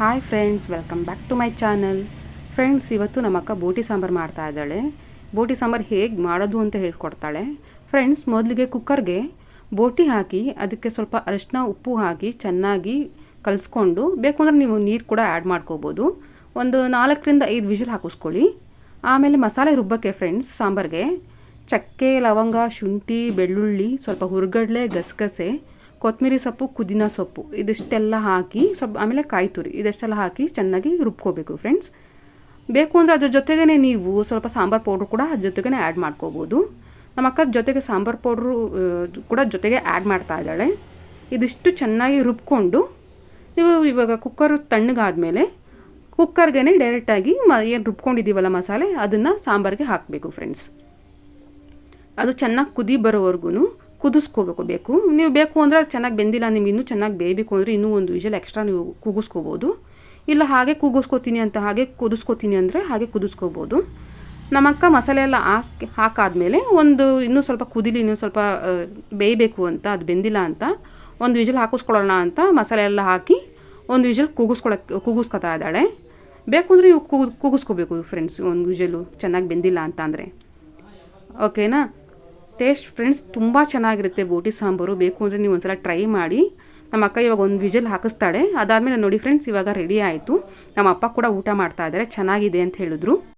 Hi friends welcome back to my channel friends ಇವತ್ತು ನಮ್ಮ ಅಕ್ಕ ಬೋಟಿ ಸಾಂಬಾರು ಮಾಡ್ತಾ ಇದ್ದಾಳೆ. ಬೋಟಿ ಸಾಂಬಾರು ಹೇಗೆ ಮಾಡೋದು ಅಂತ ಹೇಳ್ಕೊಡ್ತಾಳೆ. ಫ್ರೆಂಡ್ಸ್ ಮೊದಲಿಗೆ ಕುಕ್ಕರ್ಗೆ ಬೋಟಿ ಹಾಕಿ ಅದಕ್ಕೆ ಸ್ವಲ್ಪ ಅರಿಶಿನ, ಉಪ್ಪು ಹಾಕಿ ಚೆನ್ನಾಗಿ ಕಲಿಸ್ಕೊಂಡು, ಬೇಕು ಅಂದರೆ ನೀವು ನೀರು ಕೂಡ ಆ್ಯಡ್ ಮಾಡ್ಕೋಬೋದು. ಒಂದು ನಾಲ್ಕರಿಂದ ಐದು ವಿಷಲ್ ಹಾಕಿಸ್ಕೊಳ್ಳಿ. ಆಮೇಲೆ ಮಸಾಲೆ ರುಬ್ಬಕ್ಕೆ ಫ್ರೆಂಡ್ಸ್ ಸಾಂಬಾರಿಗೆ ಚಕ್ಕೆ, ಲವಂಗ, ಶುಂಠಿ, ಬೆಳ್ಳುಳ್ಳಿ, ಸ್ವಲ್ಪ ಹುರ್ಗಡ್ಲೆ, ಗಸಗಸೆ ಕೊತ್ತಂಬರಿ ಸೊಪ್ಪು ಕುದಿನ ಸೊಪ್ಪು, ಇದಿಷ್ಟೆಲ್ಲ ಹಾಕಿ ಸ್ವಲ್ಪ ಆಮೇಲೆ ಕಾಯಿ ತುರಿ, ಇದೆಷ್ಟೆಲ್ಲ ಹಾಕಿ ಚೆನ್ನಾಗಿ ರುಬ್ಕೋಬೇಕು ಫ್ರೆಂಡ್ಸ್ ಬೇಕು ಅಂದರೆ ಅದ್ರ ಜೊತೆಗೇ ನೀವು ಸ್ವಲ್ಪ ಸಾಂಬಾರು ಪೌಡ್ರ್ ಕೂಡ ಅದ್ರ ಜೊತೆಗೇ ಆ್ಯಡ್ ಮಾಡ್ಕೋಬೋದು. ನಮ್ಮ ಅಕ್ಕ ಜೊತೆಗೆ ಸಾಂಬಾರು ಪೌಡ್ರು ಕೂಡ ಜೊತೆಗೆ ಆ್ಯಡ್ ಮಾಡ್ತಾ ಇದ್ದಾಳೆ. ಇದಿಷ್ಟು ಚೆನ್ನಾಗಿ ರುಬ್ಕೊಂಡು ನೀವು ಇವಾಗ ಕುಕ್ಕರು ತಣ್ಣಗಾದ್ಮೇಲೆ ಕುಕ್ಕರ್ಗೆ ಡೈರೆಕ್ಟಾಗಿ ಮ ಏನು ರುಬ್ಕೊಂಡಿದ್ದೀವಲ್ಲ ಮಸಾಲೆ, ಅದನ್ನು ಸಾಂಬಾರಿಗೆ ಹಾಕಬೇಕು ಫ್ರೆಂಡ್ಸ್ ಅದು ಚೆನ್ನಾಗಿ ಕುದಿ ಬರೋವರೆಗೂ ಕುದಿಸ್ಕೋಬೇಕು ಬೇಕು. ನೀವು ಬೇಕು ಅಂದರೆ ಅದು ಚೆನ್ನಾಗಿ ಬೆಂದಿಲ್ಲ, ನಿಮ್ಗೆ ಇನ್ನೂ ಚೆನ್ನಾಗಿ ಬೇಯಬೇಕು ಅಂದರೆ ಇನ್ನೂ ಒಂದು ವಿಷಲ್ ಎಕ್ಸ್ಟ್ರಾ ನೀವು ಕೂಗಿಸ್ಕೋಬೋದು ಇಲ್ಲ ಹಾಗೆ ಕೂಗಿಸ್ಕೋತೀನಿ ಅಂತ ಹಾಗೆ ಕುದಿಸ್ಕೋತೀನಿ ಅಂದರೆ ಹಾಗೆ ಕುದಿಸ್ಕೋಬೋದು. ನಮ್ಮಕ್ಕ ಮಸಾಲೆ ಎಲ್ಲ ಹಾಕಿ, ಹಾಕಾದಮೇಲೆ ಒಂದು ಇನ್ನೂ ಸ್ವಲ್ಪ ಕುದಿಲಿ, ಇನ್ನೂ ಸ್ವಲ್ಪ ಬೇಯಬೇಕು ಅಂತ, ಅದು ಬೆಂದಿಲ್ಲ ಅಂತ ಒಂದು ವಿಜಲ್ ಹಾಕಿಸ್ಕೊಳ್ಳೋಣ ಅಂತ ಮಸಾಲೆ ಎಲ್ಲ ಹಾಕಿ ಒಂದು ವಿಜಲ್ ಕೂಗಿಸ್ಕೊಳಕ್ಕೆ ಕೂಗಿಸ್ಕೊತಾ ಇದ್ದಾಳೆ. ಬೇಕು ಅಂದರೆ ಇವು ಕೂಗು, ಕೂಗಿಸ್ಕೋಬೇಕು ಫ್ರೆಂಡ್ಸ್ ಒಂದು ವಿಜಲು ಚೆನ್ನಾಗಿ ಬೆಂದಿಲ್ಲ ಅಂತ ಅಂದರೆ. ಓಕೆನಾ ಟೇಸ್ಟ್ ಫ್ರೆಂಡ್ಸ್ ತುಂಬ ಚೆನ್ನಾಗಿರುತ್ತೆ ಬೋಟಿ ಸಾಂಬಾರು. ಬೇಕು ಅಂದರೆ ನೀವು ಒಂದ್ಸಲ ಟ್ರೈ ಮಾಡಿ. ನಮ್ಮ ಅಕ್ಕ ಇವಾಗ ಒಂದು ವಿಜಲ್ ಹಾಕಿಸ್ತಾಳೆ. ಅದಾದಮೇಲೆ ನೋಡಿ ಫ್ರೆಂಡ್ಸ್ ಇವಾಗ ರೆಡಿ ಆಯಿತು. ನಮ್ಮ ಅಪ್ಪ ಕೂಡ ಊಟ ಮಾಡ್ತಾ ಇದ್ದಾರೆ. ಚೆನ್ನಾಗಿದೆ ಅಂತ ಹೇಳಿದ್ರು.